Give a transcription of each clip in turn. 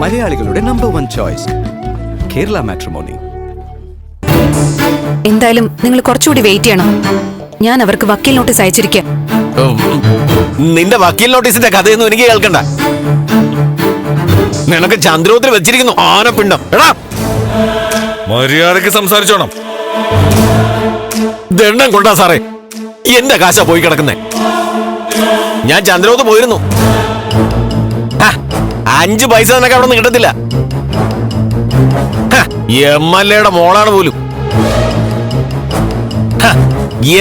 മലയാളികളുടെ number one choice Kerala matrimony എന്തായാലും നിങ്ങൾ കുറച്ചുകൂടി വെയിറ്റ് ചെയ്യണം. ഞാൻ അവർക്ക് വക്കീൽ നോട്ടീസ് അയച്ചിരിക്കാം. നിന്റെ വക്കീൽ നോട്ടീസിന്റെ കഥയൊന്നും എനിക്ക് കേൾക്കണ്ട. നിനക്ക് ചന്ദ്രോത്തിൽ വെച്ചിരിക്കുന്നു ആനപ്പിണ്ടം. എടാ! മര്യാദയ്ക്ക് സംസാരിച്ചോണം. ദണ്ണം കൊണ്ടാ സാറേ എന്റെ കാശ പോയി കിടക്കുന്നേ. ഞാൻ ചന്ദ്രോത്ത് പോയിരുന്നു. അഞ്ച് പൈസ നിനക്ക് അവിടെ നിന്ന് കിട്ടത്തില്ല എം എൽ എയുടെ മോളാണ് പോലും.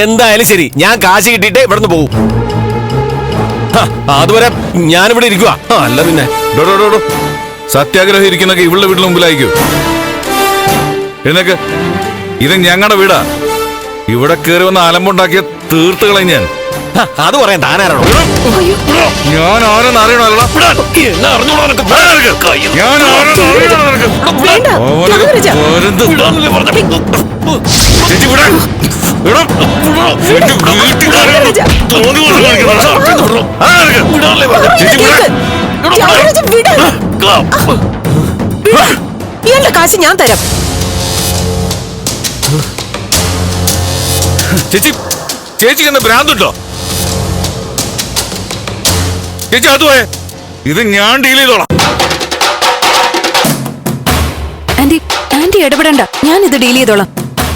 എന്തായാലും ശരി ഞാൻ കാശ് കിട്ടിയിട്ട് ഇവിടുന്ന് പോകും അതുവരെ ഞാനിവിടെ ഇരിക്കുക അല്ല പിന്നെ. സത്യാഗ്രഹം ഇരിക്കുന്നൊക്കെ ഇവളുടെ വീട്ടിൽ മുമ്പിലായിരിക്കും. എന്നൊക്കെ ഇത് ഞങ്ങളുടെ വീടാ. ഇവിടെ കയറി വന്ന് അലമ്പുണ്ടാക്കിയ തീർത്ത് കളയും ഞാൻ. അത് പറയാൻ താനാരാണോ ഞാൻ ആരെന്ന് അറിയണമല്ലോ? ഞാൻ അറിയണോ നിനക്ക്? വേണ്ട, അവനൊരു ത്യാഗരാജ. പരുന്ത്. വിടാനല്ലേ പറഞ്ഞത്? ചേച്ചി വിടാൻ. വിടാൻ. എന്റെ വീട്ടുകാരെ തോന്നി പോലെ കാണിക്കുന്നു. ആ, നിനക്ക്. വിടാനല്ലേ പറഞ്ഞത്? ചേച്ചി വിടാൻ. ത്യാഗരാജ, വിട്. ഇയാളുടെ കാശ് ഞാൻ തരാം ചേച്ചി ചേച്ചിക്ക് എന്താ ഭ്രാന്തുണ്ടോ ചേച്ചി അത് പോയെ ഇത് ഞാൻ ഡീൽ ചെയ്തോളാം. ആന്റി ആന്റി ഇടപെടണ്ട. ഞാൻ ഇത് ഡീൽ ചെയ്തോളാം.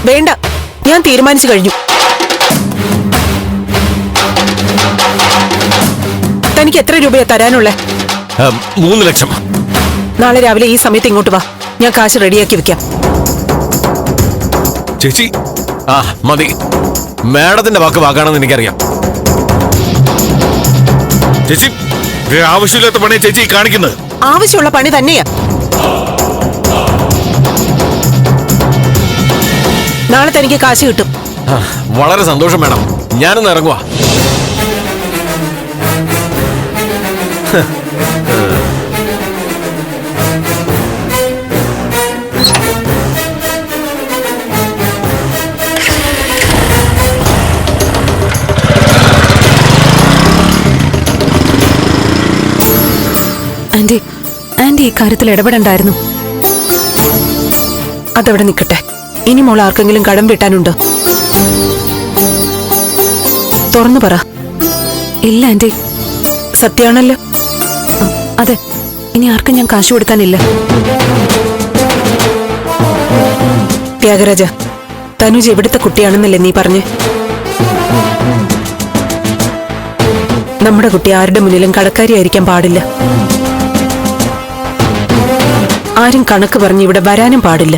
വേണ്ട ഞാൻ തീരുമാനിച്ചു കഴിഞ്ഞു. തനിക്ക് എത്ര രൂപയാ തരാനുള്ളേ? മൂന്ന് ലക്ഷം. നാളെ രാവിലെ ഈ സമയത്ത് ഇങ്ങോട്ട് വാ. ഞാൻ കാശ് റെഡിയാക്കി വെക്കാം. ചേച്ചി ആ മതി. മാഡത്തിന്റെ വാക്ക് വാക്കാണെന്ന് എനിക്കറിയാം. ചേച്ചി ആവശ്യമില്ലാത്ത പണി ചേച്ചി കാണിക്കുന്നത്. ആവശ്യമുള്ള പണി തന്നെയാ. നാളെ തനിക്ക് കാശ് കിട്ടും. വളരെ സന്തോഷം വേണം ഞാനൊന്ന് ഇറങ്ങുവാ. ആന്റി ആന്റി ഈ കാര്യത്തിൽ ഇടപെടണ്ടായിരുന്നു. അതവിടെ നിൽക്കട്ടെ. ഇനി മോൾ ആർക്കെങ്കിലും കടം വീട്ടാനുണ്ടോ? തുറന്നു പറ. ഇല്ല ആന്റി. സത്യമാണല്ലോ അതെ ഇനി ആർക്കും ഞാൻ കാശ് കൊടുക്കാനില്ല. ത്യാഗരാജ തനുജ് എവിടുത്തെ കുട്ടിയാണെന്നല്ലേ നീ പറഞ്ഞു? നമ്മുടെ കുട്ടി ആരുടെ മുന്നിലും കടക്കാരിയായിരിക്കാൻ പാടില്ല. ആരും കണക്ക് പറഞ്ഞ് ഇവിടെ വരാനും പാടില്ല.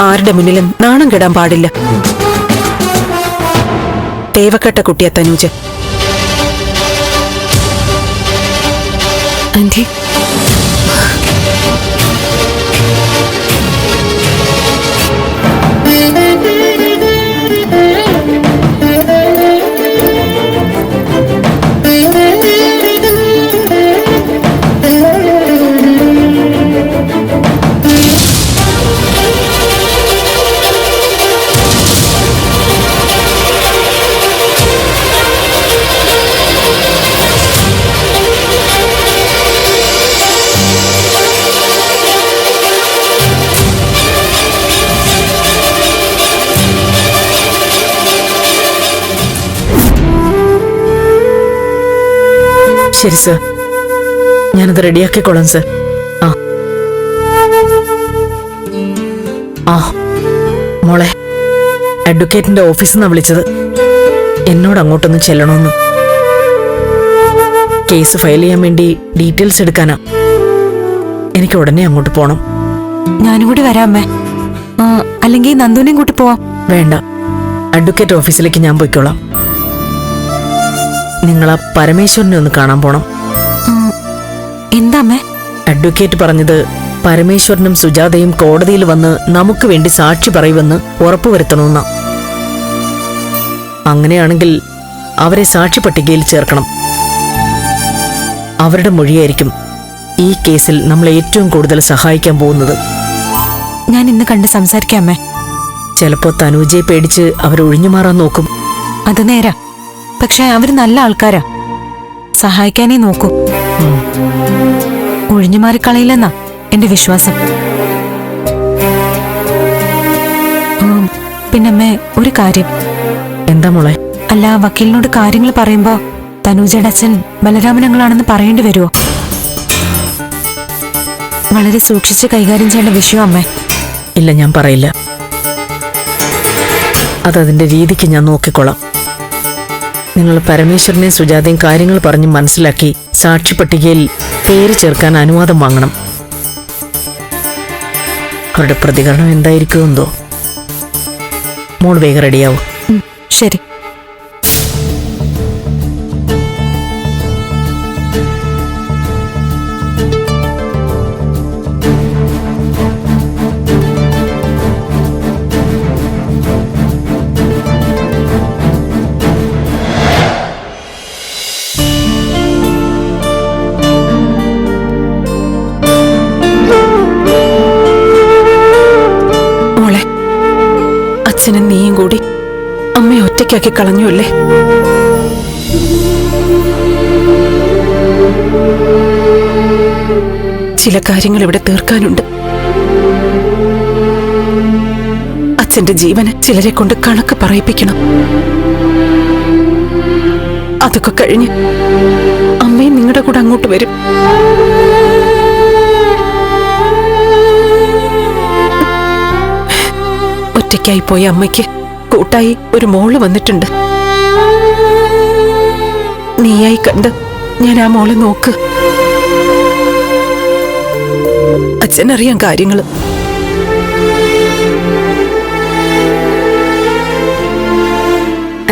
ആരുടെ മുന്നിലും നാണം കെടാൻ പാടില്ല. തേവക്കെട്ട കുട്ടിയാ തനൂജ്. ശരി സർ. ഞാനത് റെഡിയാക്കിക്കോളാം സർ. ആ. ആ. മോളെ അഡ്വക്കേറ്റിന്റെ ഓഫീസിൽ നിന്നാണ് വിളിച്ചത്. എന്നോട് അങ്ങോട്ടൊന്ന് ചെല്ലണമെന്ന് കേസ് ഫയൽ ചെയ്യാൻ വേണ്ടി ഡീറ്റെയിൽസ് എടുക്കാനാ. എനിക്ക് ഉടനെ അങ്ങോട്ട് പോണം. ഞാനും കൂടി വരാമേ അല്ലെങ്കിൽ നന്ദുവിനെയും കൂട്ടി പോവാം. വേണ്ട. അഡ്വക്കേറ്റ് ഓഫീസിലേക്ക് ഞാൻ പോയിക്കോളാം. നിങ്ങൾ ആ പരമേശ്വരനെ ഒന്ന് കാണാൻ പോണം. എന്താ അമ്മേ അഡ്വക്കേറ്റ് പറഞ്ഞത് പരമേശ്വരനും സുജാതയും കോടതിയിൽ വന്ന് നമുക്ക് വേണ്ടി സാക്ഷി പറയുമെന്ന് ഉറപ്പുവരുത്തണമെന്ന. അങ്ങനെയാണെങ്കിൽ അവരെ സാക്ഷി പട്ടികയിൽ ചേർക്കണം. അവരുടെ മൊഴിയായിരിക്കും ഈ കേസിൽ നമ്മൾ ഏറ്റവും കൂടുതൽ സഹായിക്കാൻ പോകുന്നത്. ഞാൻ ഇന്ന് കണ്ട് സംസാരിക്കാമേ ചിലപ്പോ തനൂജയെ പേടിച്ച് അവരൊഴിഞ്ഞു മാറാൻ നോക്കും. അത് നേരാ. പക്ഷെ അവർ നല്ല ആൾക്കാരാ. സഹായിക്കാനേ നോക്കൂ. ഒഴിഞ്ഞു മാറിക്കളയില്ലെന്നാ എന്റെ വിശ്വാസം. പിന്നമ്മേ ഒരു കാര്യം. എന്താ മോളെ? അല്ല വക്കീലിനോട് കാര്യങ്ങൾ പറയുമ്പോ തനൂജയുടെ അച്ഛൻ ബലരാമനങ്ങളാണെന്ന് പറയേണ്ടി വരുമോ വളരെ സൂക്ഷിച്ച് കൈകാര്യം ചെയ്യേണ്ട വിഷയം അമ്മേ. ഇല്ല ഞാൻ പറയില്ല. അതതിന്റെ രീതിക്ക് ഞാൻ നോക്കിക്കൊള്ളാം. നിങ്ങൾ പരമേശ്വരനെ സുജാതയും കാര്യങ്ങൾ പറഞ്ഞ് മനസ്സിലാക്കി സാക്ഷിപ്പട്ടികയിൽ പേര് ചേർക്കാൻ അനുവാദം വാങ്ങണം. അവരുടെ പ്രതികരണം എന്തായിരിക്കുമെന്തോ? മോൾ വേഗം റെഡിയാവും ശരി. ഒറ്റയ്ക്കാക്കി കളഞ്ഞു അല്ലേ? ചില കാര്യങ്ങൾ ഇവിടെ തീർക്കാനുണ്ട്. അച്ഛന്റെ ജീവന് ചിലരെ കൊണ്ട് കണക്ക് പറയിപ്പിക്കണം. അതൊക്കെ കഴിഞ്ഞ് അമ്മയും നിങ്ങളുടെ കൂടെ അങ്ങോട്ട് വരും. ഒറ്റയ്ക്കായി പോയ അമ്മയ്ക്ക് കൂട്ടായി ഒരു മോൾ വന്നിട്ടുണ്ട്. നീയായി കണ്ട് ഞാൻ ആ മോളെ നോക്ക്. അച്ഛനറിയാം കാര്യങ്ങൾ.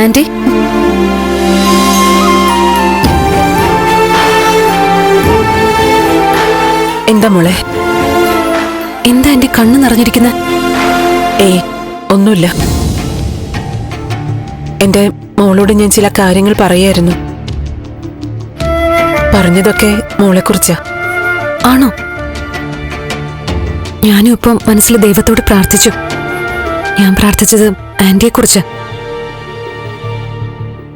ആന്റി? എന്താ മോളെ? എന്താ എന്റെ കണ്ണ് നിറഞ്ഞിരിക്കുന്നത് ഏയ് ഒന്നുമില്ല. എന്റെ മോളോട് ഞാൻ ചില കാര്യങ്ങൾ പറയായിരുന്നു. പറഞ്ഞതൊക്കെ മോളെക്കുറിച്ചാ. ആണോ? ഞാനും ഇപ്പം മനസ്സിൽ ദൈവത്തോട് പ്രാർത്ഥിച്ചു. ഞാൻ പ്രാർത്ഥിച്ചത് ആന്റിയെ കുറിച്ച്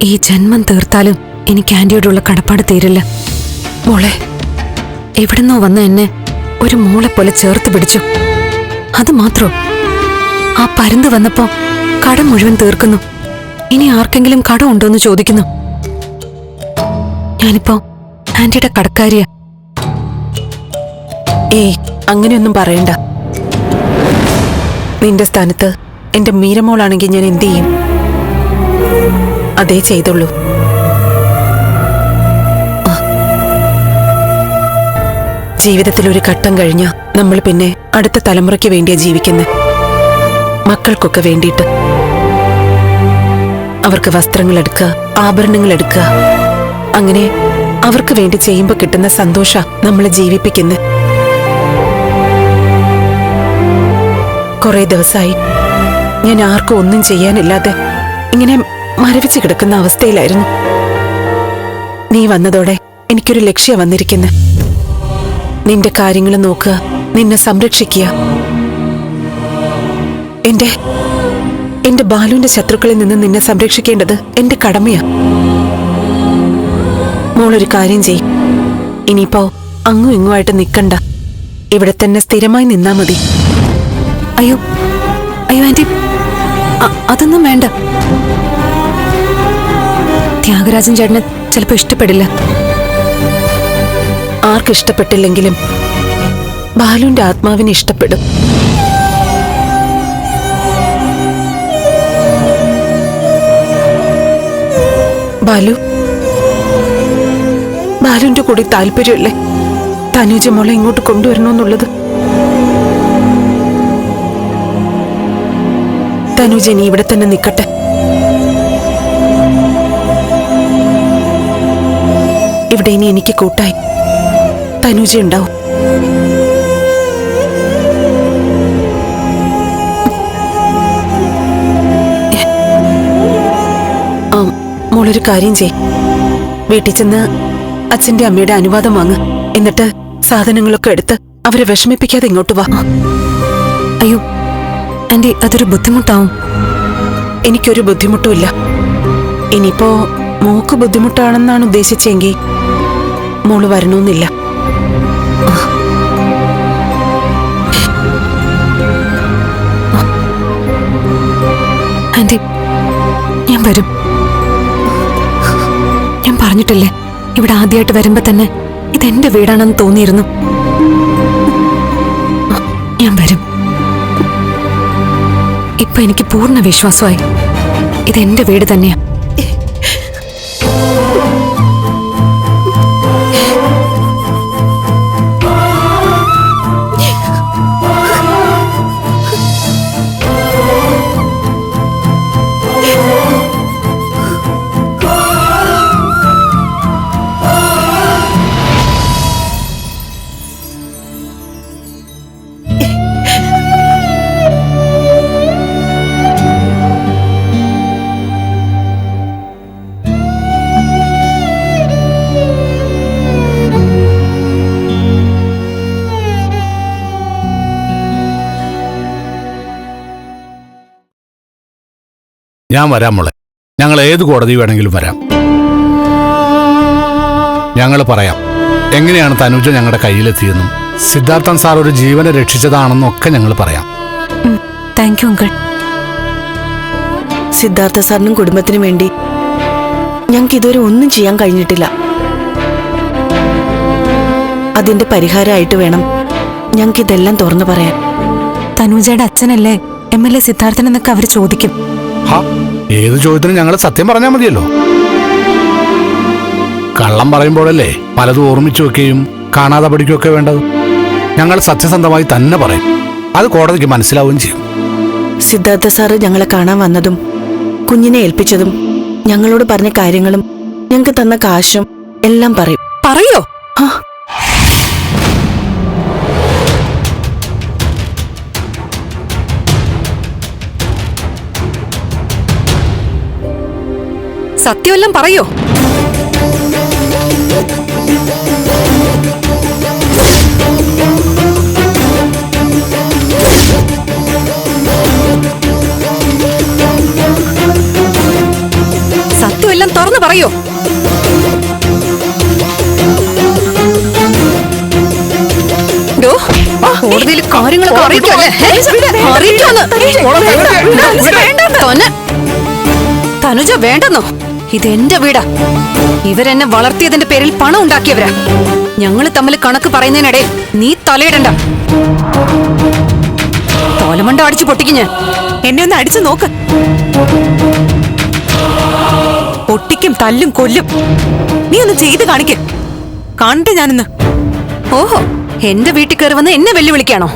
ഈ ജന്മം തീർത്താലും എനിക്ക് ആന്റിയോടുള്ള കടപ്പാട് തീരില്ല. മോളെ എവിടുന്നോ വന്ന എന്നെ ഒരു മോളെ പോലെ ചേർത്ത് പിടിച്ചു. അത് മാത്രോ? ആ പരുന്ത് വന്നപ്പോ കടം മുഴുവൻ തീർക്കുന്നു. ഇനി ആർക്കെങ്കിലും കടം ഉണ്ടോന്ന് ചോദിക്കുന്നു. ഞാനിപ്പോ ആന്റിയുടെ കടക്കാരിയ. ഏയ് അങ്ങനെയൊന്നും പറയണ്ട. നിന്റെ സ്ഥാനത്ത് എന്റെ മീരമോളാണെങ്കിൽ ഞാൻ എന്തു ചെയ്യും? അതേ ചെയ്തുള്ളൂ. ജീവിതത്തിൽ ഒരു ഘട്ടം കഴിഞ്ഞ നമ്മൾ പിന്നെ അടുത്ത തലമുറയ്ക്ക് വേണ്ടിയാ ജീവിക്കുന്നത് മക്കൾക്കൊക്കെ വേണ്ടിയിട്ട്. അവർക്ക് വസ്ത്രങ്ങൾ എടുക്കുക ആഭരണങ്ങൾ എടുക്കുക അങ്ങനെ അവർക്ക് വേണ്ടി ചെയ്യുമ്പോൾ കിട്ടുന്ന സന്തോഷ നമ്മളെ ജീവിപ്പിക്കുന്നത് കുറെ ദിവസമായി ഞാൻ ആർക്കും ഒന്നും ചെയ്യാനില്ലാതെ ഇങ്ങനെ മരവിച്ച് കിടക്കുന്ന അവസ്ഥയിലായിരുന്നു. നീ വന്നതോടെ എനിക്കൊരു ലക്ഷ്യം വന്നിരിക്കുന്നു. നിന്റെ കാര്യങ്ങൾ നോക്കുക നിന്നെ സംരക്ഷിക്കുക. എന്റെ എന്റെ ബാലുവിന്റെ ശത്രുക്കളിൽ നിന്ന് നിന്നെ സംരക്ഷിക്കേണ്ടത് എന്റെ കടമയാ. മോളൊരു കാര്യം ചെയ് ഇനിയിപ്പോ അങ്ങും ഇങ്ങുമായിട്ട് നിൽക്കണ്ട ഇവിടെ തന്നെ സ്ഥിരമായി നിന്നാ മതി. അയ്യോ അയ്യോ ആന്റി അതൊന്നും വേണ്ട. ത്യാഗരാജൻ ചേട്ടന് ചിലപ്പോ ഇഷ്ടപ്പെടില്ല. ആർക്കിഷ്ടപ്പെട്ടില്ലെങ്കിലും ബാലുവിന്റെ ആത്മാവിന് ഇഷ്ടപ്പെടും. ബാലു. ബാലുവിന്റെ കൂടെ താല്പര്യമല്ലേ? തനുജ മോളെ ഇങ്ങോട്ട് കൊണ്ടുവരണമെന്നുള്ളത്? തനുജ ഇനി ഇവിടെ തന്നെ നിൽക്കട്ടെ. ഇവിടെ ഇനി എനിക്ക് കൂട്ടായി. തനുജ ഉണ്ടാവും. മോളൊരു കാര്യം ചെയ്. വീട്ടിൽ ചെന്ന് അച്ഛന്റെ അമ്മയുടെ അനുവാദം വാങ്ങ്. എന്നിട്ട് സാധനങ്ങളൊക്കെ എടുത്ത് അവരെ വിഷമിപ്പിക്കാതെ ഇങ്ങോട്ട് വാ. അയ്യോ ആന്റി അതൊരു ബുദ്ധിമുട്ടാവും. എനിക്കൊരു ബുദ്ധിമുട്ടുമില്ല ഇനിയിപ്പോ മോക്ക് ബുദ്ധിമുട്ടാണെന്നാണ് ഉദ്ദേശിച്ചെങ്കിൽ മോൾ വരണമെന്നില്ല. ഞാൻ വരും. പറഞ്ഞിട്ടില്ലേ? ഇവിടെ ആദ്യമായിട്ട് വരുമ്പോ തന്നെ ഇതെന്റെ വീടാണെന്ന് തോന്നിയിരുന്നു. ഞാൻ വരും. ഇപ്പൊ എനിക്ക് പൂർണ വിശ്വാസമായി. ഇതെന്റെ വീട് തന്നെയാ. ഞാൻ വരാം മോളെ. ഞങ്ങൾ ഏത് കോടതി വേണമെങ്കിലും വരാം. ഞങ്ങൾ പറയാം എങ്ങനെയാണ് തനുജ ഞങ്ങളുടെ കയ്യിലെത്തിയെന്നും സിദ്ധാർത്ഥൻ സാർ ഒരു ജീവനെ രക്ഷിച്ചതാണെന്നും ഒക്കെ ഞങ്ങൾ പറയാം. താങ്ക് യു അങ്കിൾ സിദ്ധാർത്ഥ സാറിനും കുടുംബത്തിനും വേണ്ടി ഞങ്ങൾക്ക് ഇതുവരെ ഒന്നും ചെയ്യാൻ കഴിഞ്ഞിട്ടില്ല. അതിന്റെ പരിഹാരമായിട്ട് വേണം ഞങ്ങൾക്ക് ഇതെല്ലാം തുറന്നു പറയാൻ. തനുജയുടെ അച്ഛനല്ലേ എം എൽ എ സിദ്ധാർത്ഥൻ എന്നൊക്കെ അവർ ചോദിക്കും. ഏത് ചോദ്യത്തിനും ഞങ്ങൾ സത്യം പറഞ്ഞാൽ മതിയല്ലോ. കള്ളം പറയുമ്പോഴല്ലേ പലതും ഓർമ്മിച്ചു വെക്കുകയും കാണാതെ പഠിക്കുകയൊക്കെ വേണ്ടത്. ഞങ്ങൾ സത്യസന്ധമായി തന്നെ പറയും. അത് കോടതിക്ക് മനസ്സിലാവുകയും ചെയ്യും. സിദ്ധാർത്ഥ സാറ് ഞങ്ങളെ കാണാൻ വന്നതും കുഞ്ഞിനെ ഏൽപ്പിച്ചതും ഞങ്ങളോട് പറഞ്ഞ കാര്യങ്ങളും ഞങ്ങൾക്ക് തന്ന കാശും എല്ലാം പറയും. പറയോ? ആ, സത്യമെല്ലാം പറയോ സത്യമെല്ലാം തുറന്നു പറയോ കോടതിയിൽ കാര്യങ്ങളൊക്കെ അറിയിക്കുമല്ലേ? തനുജ വേണ്ടെന്നോ ഇത് എന്റെ വീടാ. ഇവരെന്നെ വളർത്തിയതിന്റെ പേരിൽ പണം ഉണ്ടാക്കിയവരാ. ഞങ്ങൾ തമ്മിൽ കണക്ക് പറയുന്നതിനിടെ നീ തലയിടണ്ട. തോലമണ്ട അടിച്ചു പൊട്ടിക്ക് ഞാൻ. എന്നെ ഒന്ന് അടിച്ചു നോക്ക്. പൊട്ടിക്കും തല്ലും കൊല്ലും. നീ ഒന്ന് ചെയ്ത് കാണിക്ക്. കാണട്ടെ ഞാനിന്ന്. ഓഹോ എന്റെ വീട്ടിൽ കയറി വന്ന് എന്നെ വെല്ലുവിളിക്കാണോ?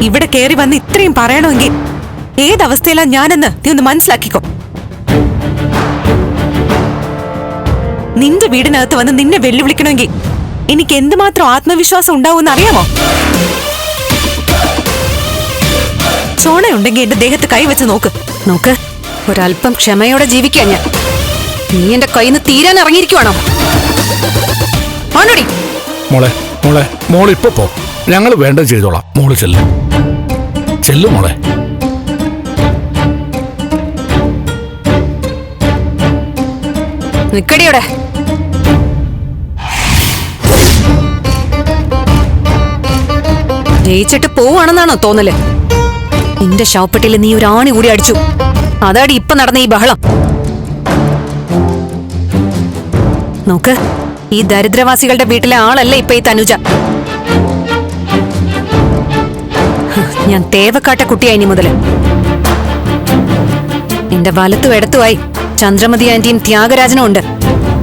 ഇവിടെ കയറി വന്ന് ഇത്രയും പറയണമെങ്കിൽ ഏതവസ്ഥയിലാ ഞാനെന്ന് നീ ഒന്ന് മനസ്സിലാക്കിക്കോ. നിന്റെ വീടിനകത്ത് വന്ന് നിന്നെ വെല്ലുവിളിക്കണമെങ്കിൽ എനിക്ക് എന്തുമാത്രം ആത്മവിശ്വാസം ഉണ്ടാവുമെന്ന് അറിയാമോ? ചോണയുണ്ടെങ്കിൽ എന്റെ ദേഹത്ത് കൈവച്ച് നോക്ക്. നോക്ക് ഒരല്പം ക്ഷമയോടെ ജീവിക്കാൻ ഞാൻ. നീ എന്റെ കയ്യിൽ നിന്ന് തീരാൻ ഇറങ്ങിയിരിക്കുവാണോ? ആണോടി മോളെ മോളെ മോൾ ഇപ്പൊ പോ. ഞങ്ങൾ വേണ്ടത് ചെയ്തോളാം. മോൾ ചെല്ല്. ചെല്ലു മോളെ. നിക്കടിയോടെ ജയിച്ചിട്ട് പോവാണെന്നാണോ തോന്നൽ? നിന്റെ ശവപ്പെട്ടിയിൽ നീ ഒരു ആണി കൂടി അടിച്ചു. അതാടി ഇപ്പൊ നടന്ന ഈ ബഹളം. നോക്ക് ഈ ദരിദ്രവാസികളുടെ വീട്ടിലെ ആളല്ല ഇപ്പൊ ഈ തനുജ? ഞാൻ തേവക്കാട്ട കുട്ടിയായി ഇനി മുതൽ. എന്റെ വലത്തും ഇടത്തുമായി ചന്ദ്രമതി ആന്റിയും ത്യാഗരാജനും ഉണ്ട്.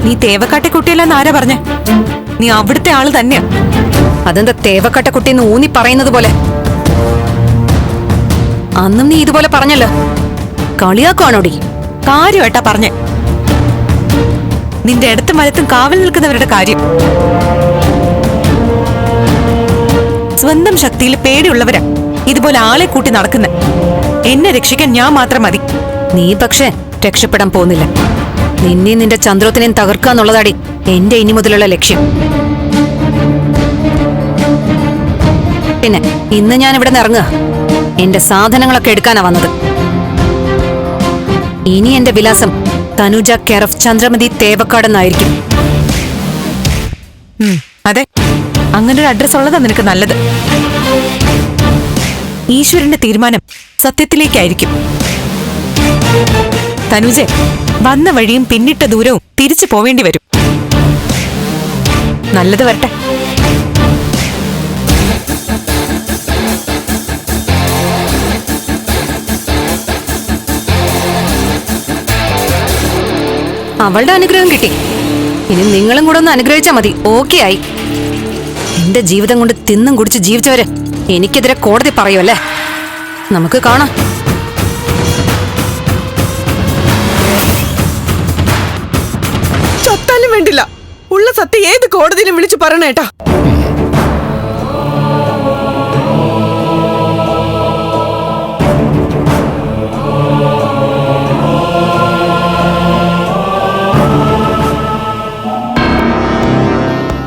നീ തേവക്കാട്ടെ കുട്ടിയല്ലെന്ന് ആരാ പറഞ്ഞേ? നീ അവിടുത്തെ ആൾ തന്നെയാ. അതെന്താ തേവക്കട്ട കുട്ടിന്ന് ഊന്നി പറയുന്നത് പോലെ? അന്നും നീ ഇതുപോലെ പറഞ്ഞല്ലോ. കളിയാക്കുവാണോടി? കാര്യമായിട്ടാ പറഞ്ഞേ. നിന്റെ അടുത്തും വലത്തും കാവൽ നിൽക്കുന്നവരുടെ കാര്യം. സ്വന്തം ശക്തിയിൽ പേടിയുള്ളവരാ ഇതുപോലെ ആളെ കൂട്ടി നടക്കുന്ന. എന്നെ രക്ഷിക്കാൻ ഞാൻ മാത്രം മതി. നീ പക്ഷേ രക്ഷപ്പെടാൻ പോകുന്നില്ല. നിന്നെയും നിന്റെ ചന്ദ്രത്തിനെയും തകർക്കാന്നുള്ളതാടി. എന്റെ ഇനി മുതലുള്ള ലക്ഷ്യം. പിന്നെ ഇന്ന് ഞാൻ ഇവിടെ നിന്ന് ഇറങ്ങുക. എന്റെ സാധനങ്ങളൊക്കെ എടുക്കാനാ വന്നത്. ഇനി എന്റെ വിലാസം തനുജ കെയർ ഓഫ് ചന്ദ്രമതി തേവക്കാട് എന്നായിരിക്കും അതെ. അങ്ങനെ ഒരു അഡ്രസ് ഉള്ളതാ നിനക്ക് നല്ലത്. ഈശ്വരന്റെ തീരുമാനം സത്യത്തിലേക്കായിരിക്കും. തനുജെ വന്ന വഴിയും പിന്നിട്ട ദൂരവും തിരിച്ചു പോവേണ്ടി വരും. നല്ലത് വരട്ടെ. അവളുടെ അനുഗ്രഹം കിട്ടി. ഇനി നിങ്ങളും കൂടെ ഒന്ന് അനുഗ്രഹിച്ചാ മതി. ഓക്കെ ആയി. എന്റെ ജീവിതം കൊണ്ട് തിന്നും കുടിച്ച് ജീവിച്ചവര് എനിക്കെതിരെ കോടതി പറയുമല്ലേ നമുക്ക് കാണാം. ചത്താലും വേണ്ടില്ല. ഉള്ള സത്യം ഏത് കോടതിയിലും വിളിച്ചു പറയണേട്ടാ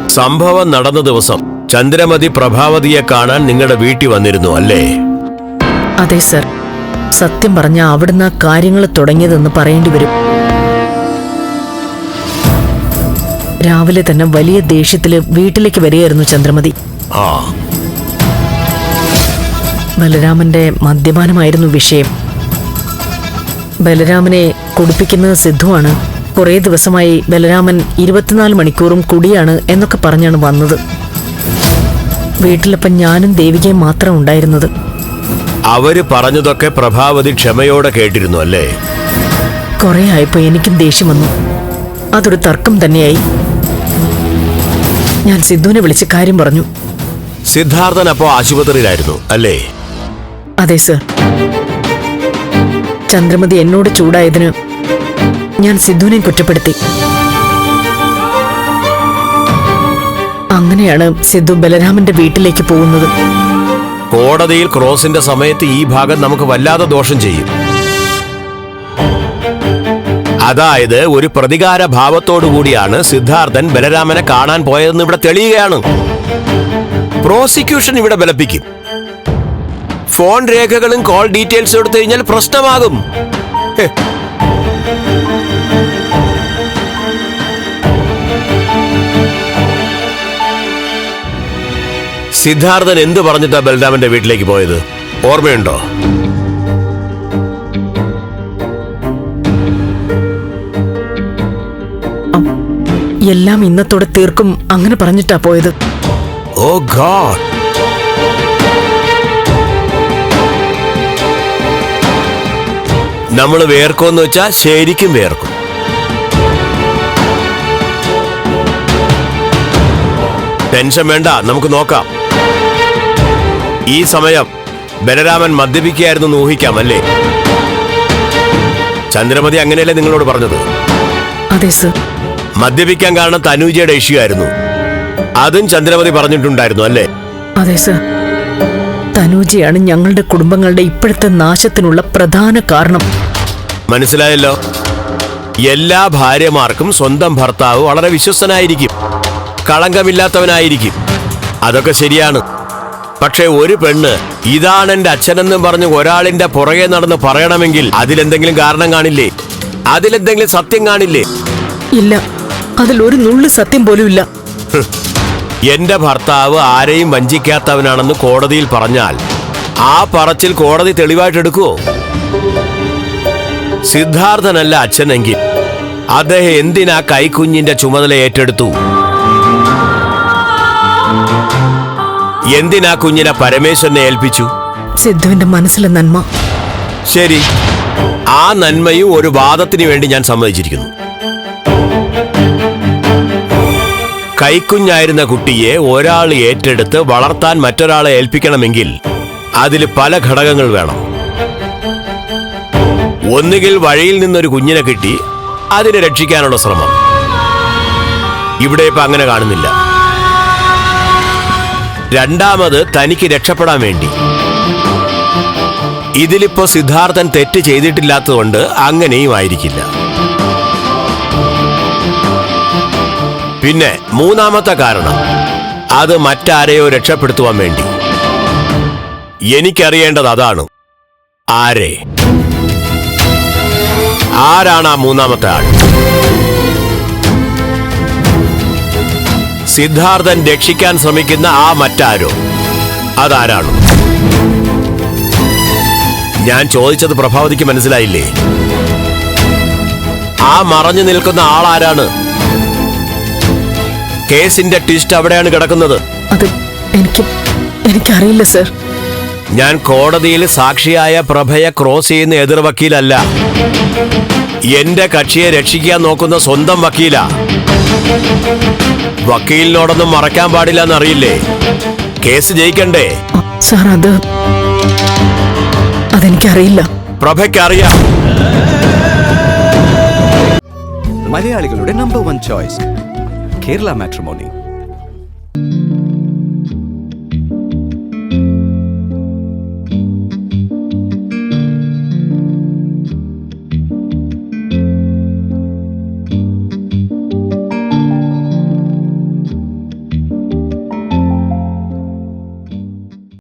സംഭവം നടന്ന ദിവസം ചന്ദ്രമതി പ്രഭാവതിയെ കാണാൻ നിങ്ങളുടെ വീട്ടിൽ വന്നിരുന്നു അല്ലേ? അതെ സർ. സത്യം പറഞ്ഞ അവിടുന്ന് ആ കാര്യങ്ങൾ തുടങ്ങിയതെന്ന് പറയേണ്ടി വരും. രാവിലെ തന്നെ വലിയ ദേഷ്യത്തിൽ വീട്ടിലേക്ക് വരികയായിരുന്നു ചന്ദ്രമതി. ആ. ബലരാമന്റെ മദ്യപാനമായിരുന്നു വിഷയം. ബലരാമനെ കുടിപ്പിക്കുന്നത് സിദ്ധുവാണ്. കുറേ ദിവസമായി ബലരാമൻ ഇരുപത്തിനാല് മണിക്കൂറും കുടിയാണ് എന്നൊക്കെ പറഞ്ഞാണ് വന്നത്. വീട്ടിലപ്പം ഞാനും ദേവികയും മാത്രം ഉണ്ടായിരുന്നത്. അവർ പറഞ്ഞതൊക്കെ പ്രഭാവതി ക്ഷമയോടെ കേട്ടിരുന്നു അല്ലേ? കുറെ ആയപ്പോ എനിക്കും ദേഷ്യം വന്നു. അതൊരു തർക്കം തന്നെയായി. ഞാൻ സിദ്ധുവിനെ വിളിച്ച് കാര്യം പറഞ്ഞു. സിദ്ധാർത്ഥൻ അപ്പോ ആശുപത്രിയിലായിരുന്നു അല്ലേ? അതെ സർ. ചന്ദ്രമതി എന്നോട് ചൂടായതിന് ഞാൻ സിദ്ധുവിനെ കുറ്റപ്പെടുത്തി. അങ്ങനെയാണ് സിദ്ധു ബലരാമന്റെ വീട്ടിലേക്ക് പോകുന്നത്. കോടതിയിൽ ക്രോസിന്റെ സമയത്ത് ഈ ഭാഗം നമുക്ക് വല്ലാതെ ദോഷം ചെയ്യും. അതായത് ഒരു പ്രതികാര ഭാവത്തോടു കൂടിയാണ് സിദ്ധാർത്ഥൻ ബലരാമനെ കാണാൻ പോയതെന്ന് ഇവിടെ തെളിയുകയാണ്. പ്രോസിക്യൂഷൻ ഇവിടെ ബലപ്പിക്കും. ഫോൺ രേഖകളും കോൾ ഡീറ്റെയിൽസും എടുത്തു കഴിഞ്ഞാൽ പ്രശ്നമാകും. സിദ്ധാർത്ഥൻ എന്ത് പറഞ്ഞിട്ടാ ബലരാമന്റെ വീട്ടിലേക്ക് പോയത്? ഓർമ്മയുണ്ടോ? എല്ലാം ഇന്നത്തോടെ തീർക്കും. അങ്ങനെ പറഞ്ഞിട്ടാ പോയത്. Oh God. നമ്മൾ വേർക്കോന്ന് വെച്ചാ ശരിക്കും വേർക്കും. ടെൻഷൻ വേണ്ട നമുക്ക് നോക്കാം. ഈ സമയം ബലരാമൻ മദ്യപിക്കുകയായിരുന്നു എന്ന് ഊഹിക്കാം അല്ലേ? ചന്ദ്രമതി അങ്ങനെയല്ലേ നിങ്ങളോട് പറഞ്ഞത്? അതെ സർ. മദ്യപിക്കാൻ കാരണം തനൂജയുടെ ഇഷ്യൂ ആയിരുന്നു അതും ചന്ദ്രമതി പറഞ്ഞിട്ടുണ്ടായിരുന്നു അല്ലേ? അതെ സർ. തനൂജയാണ് ഞങ്ങളുടെ കുടുംബങ്ങളുടെ ഇപ്പോഴത്തെ നാശത്തിനുള്ള പ്രധാന കാരണം. മനസ്സിലായല്ലോ? എല്ലാ ഭാര്യമാർക്കും സ്വന്തം ഭർത്താവ് വളരെ വിശ്വസ്തനായിരിക്കും. കളങ്കമില്ലാത്തവനായിരിക്കും. അതൊക്കെ ശരിയാണ്. പക്ഷേ ഒരു പെണ്ണ് ഇതാണ് എന്റെ അച്ഛനെന്നും പറഞ്ഞ് ഒരാളിന്റെ പുറകെ നടന്ന് പറയണമെങ്കിൽ അതിലെന്തെങ്കിലും കാരണം കാണില്ലേ? അതിലെന്തെങ്കിലും സത്യം കാണില്ലേ? ഇല്ല. അതിൽ ഒരു നുള്ളു സത്യം പോലുമില്ല ഇല്ല. എന്റെ ഭർത്താവ് ആരെയും വഞ്ചിക്കാത്തവനാണെന്ന് കോടതിയിൽ പറഞ്ഞാൽ ആ പറച്ചിൽ കോടതി തെളിവായിട്ട് എടുക്കുവോ? സിദ്ധാർത്ഥനല്ല അച്ഛനെങ്കിൽ അദ്ദേഹം എന്തിനാ കൈക്കുഞ്ഞിന്റെ ചുമതല ഏറ്റെടുത്തു? എന്തിനാ കുഞ്ഞിനെ പരമേശ്വരനെ ഏൽപ്പിച്ചു? സിദ്ധുവിന്റെ മനസ്സിലെ നന്മ. ശരി. ആ നന്മയും ഒരു വാദത്തിന് വേണ്ടി ഞാൻ സമ്മതിച്ചിരിക്കുന്നു. കൈക്കുഞ്ഞായിരുന്ന കുട്ടിയെ ഒരാൾ ഏറ്റെടുത്ത് വളർത്താൻ മറ്റൊരാളെ ഏൽപ്പിക്കണമെങ്കിൽ അതിൽ പല ഘടകങ്ങൾ വേണം. ഒന്നുകിൽ വഴിയിൽ നിന്നൊരു കുഞ്ഞിനെ കിട്ടി അതിനെ രക്ഷിക്കാനുള്ള ശ്രമം. ഇവിടെ ഇപ്പം അങ്ങനെ കാണുന്നില്ല. രണ്ടാമത് തനിക്ക് രക്ഷപ്പെടാൻ വേണ്ടി. ഇതിലിപ്പോ സിദ്ധാർത്ഥൻ തെറ്റ് ചെയ്തിട്ടില്ലാത്തതുകൊണ്ട് അങ്ങനെയും ആയിരിക്കില്ല. പിന്നെ മൂന്നാമത്തെ കാരണം. അത് മറ്റാരെയോ രക്ഷപ്പെടുത്തുവാൻ വേണ്ടി. എനിക്കറിയേണ്ടത് അതാണ്. ആരെ? ആരാണ് ആ മൂന്നാമത്തെ ആൾ? സിദ്ധാർത്ഥൻ രക്ഷിക്കാൻ ശ്രമിക്കുന്ന ആ മറ്റാരോ? അതാരാണ്? ഞാൻ ചോദിച്ചത് പ്രഭാവതിക്ക് മനസ്സിലായില്ലേ? ആ മറഞ്ഞു നിൽക്കുന്ന ആളാരാണ് കേസിന്റെ ട്വിസ്റ്റ് അവിടെയാണ് കിടക്കുന്നത്. അത് എനിക്ക് എനിക്കറിയില്ല സർ. ഞാൻ കോടതിയിൽ സാക്ഷിയായ പ്രഭയെ ക്രോസ് ചെയ്യുന്ന എതിർ വക്കീലല്ല. എന്റെ കക്ഷിയെ രക്ഷിക്കാൻ നോക്കുന്ന സ്വന്തം വക്കീലാ. വക്കീലിനോടൊന്നും മറക്കാൻ പാടില്ല എന്നറിയില്ലേ കേസ് ജയിക്കണ്ടേ? സാർ അത് അതെനിക്കറിയില്ല. പ്രഭയ്ക്കറിയാം. മലയാളികളുടെ number one choice Kerala matrimony